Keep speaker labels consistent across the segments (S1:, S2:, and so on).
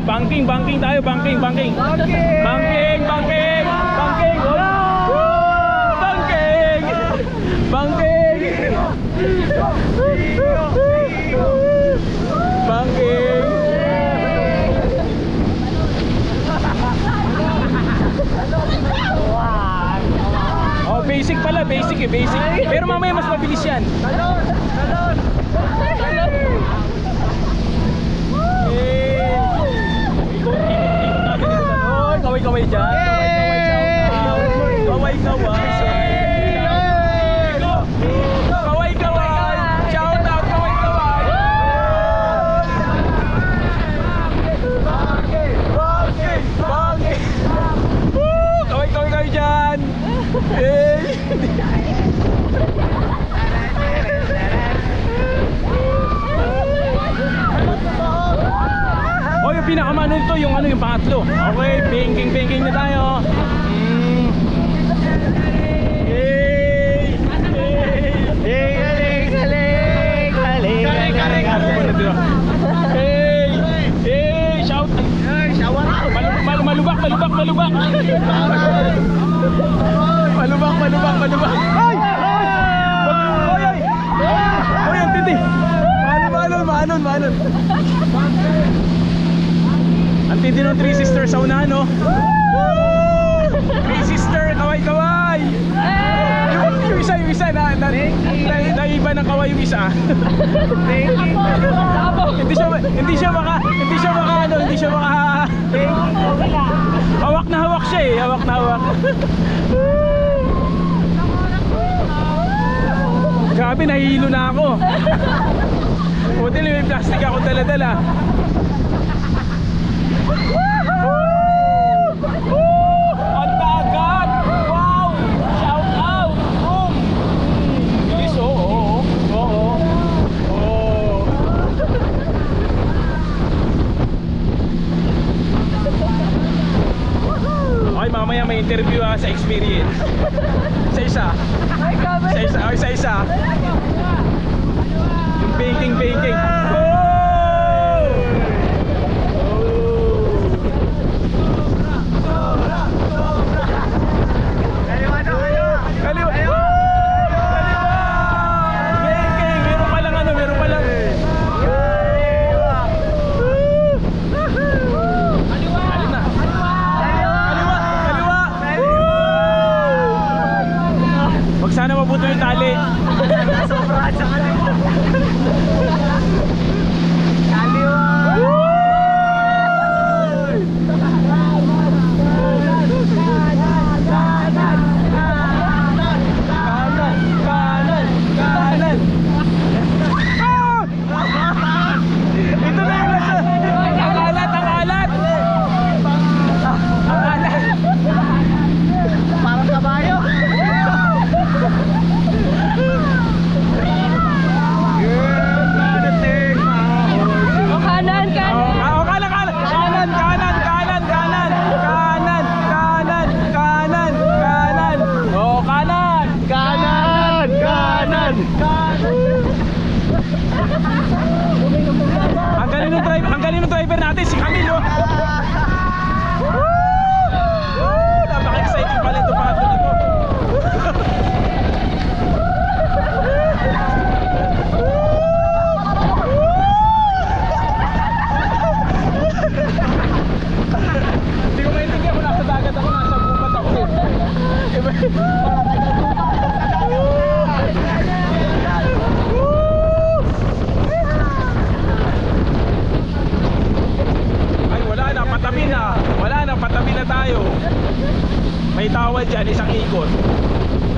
S1: banking, banking tayo, banking, banking. Banking, banking, banking, banking. Woo! Banking. Banking. Banking. Oh, basic pala, basic eh, basic. Pero mamaya mas mabilis yan. Eh, foi já. Malubak, malubak, malubak! malubak, malubak! Ay! Ay! Ay! Ay! ang tindi! Manon, manon, manon, manon! Ang tindi ng Three Sisters sa unahan, no? Three Sister, kaway, kaway! Yung, yung isa, yung isa, na, na, na, naiba ng kaway yung isa. hindi siya hindi siya maka hindi siya maka ano, hindi siya maka Hawak na hawak siya eh, hawak na hawak. Grabe, nahihilo na ako. Buti may plastic ako dala-dala. Mamaya may interview ah, sa experience. Sa isa. Sa isa. Okay, sa isa. Yung baking, baking. bitawan dyan, isang ikot.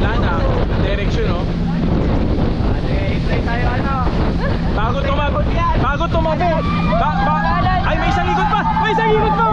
S1: Wala na. Direction, no? Oh.
S2: Hintay tayo, ano?
S1: Bago tumabot. Bago tumabot. Ba ba Ay, may isang ikot pa! May isang ikot pa!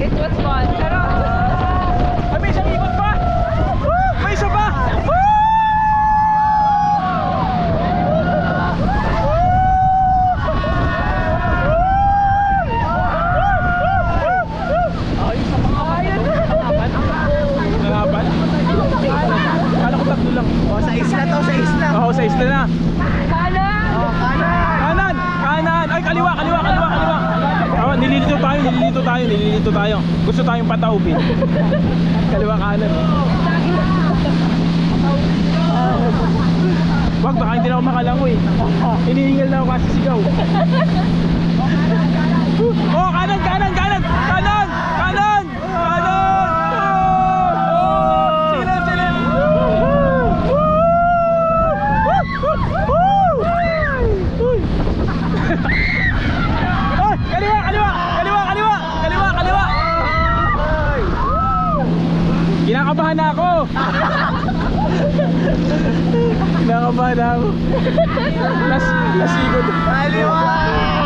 S3: it was fun.
S1: nililito tayo, nililito tayo. Gusto tayong patawbin. Kaliwa kanan. Ah. Wag, baka hindi na ako makalangoy. Eh. Ah. Inihingal na ako kasi sigaw. pa daw. Nas, nasigod. Aliwa!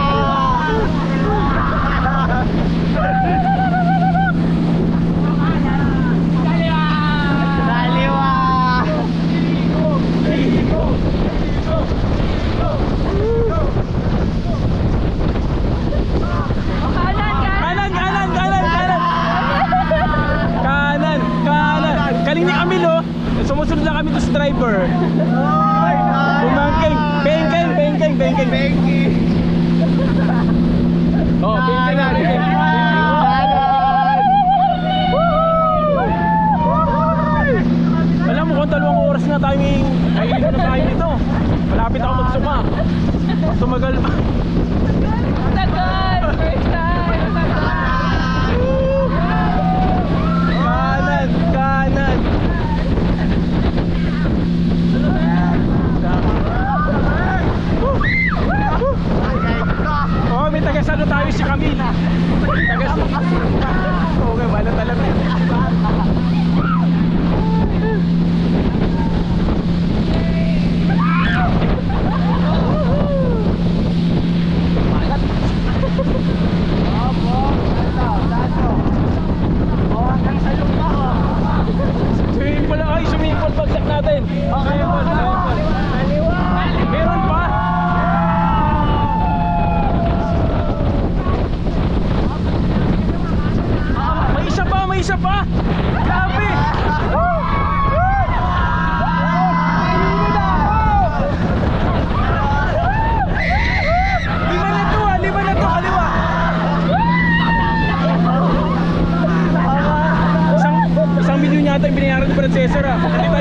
S1: dalawang oras na timing eh. ay na tayo dito? Malapit ako magsuma. Tumagal. Pa
S3: tagal! First time!
S1: Kanan kanan. Oh may taga tayo si Camille. Taga naman ko ah.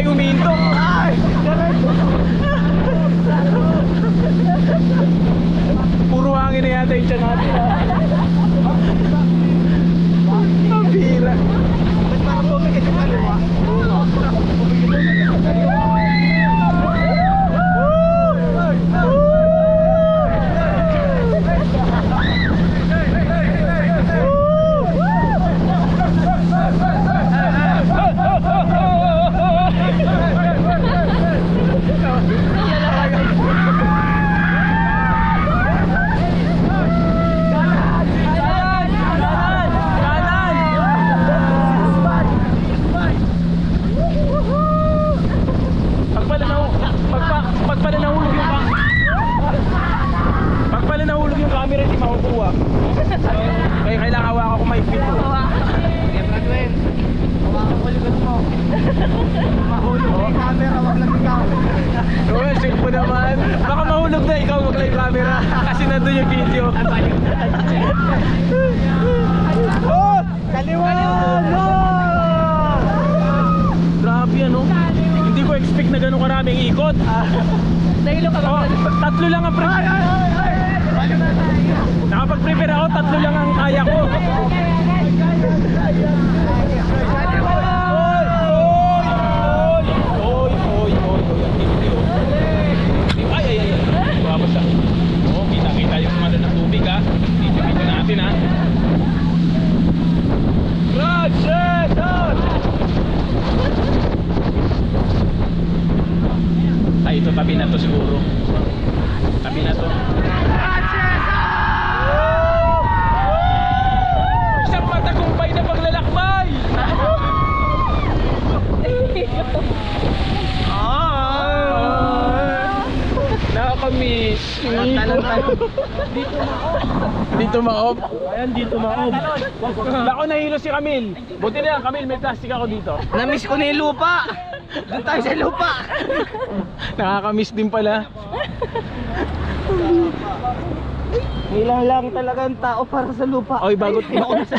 S1: Oy! Oy! Hindi, oh. Ay, ay, ay, ay. Babasa. Oo, kita-kita yung ano ng tubig, ha. Dito-dito natin, ha. Roger! Ay, ito tabi na to siguro. Tabi na to. Isang matagumpay na paglalakbay! Ah! Nakakamiss.
S2: Talon, talon.
S1: Dito ma-off? Ayan, dito ma-off. Bako nahilo si Camille. Buti na lang, Camille, may plastic ako dito.
S2: Namiss ko na yung lupa. Doon tayo sa lupa.
S1: Nakakamiss din pala.
S2: Ilang lang talaga ang tao para sa lupa.
S1: Oy, bago
S2: Ako na sa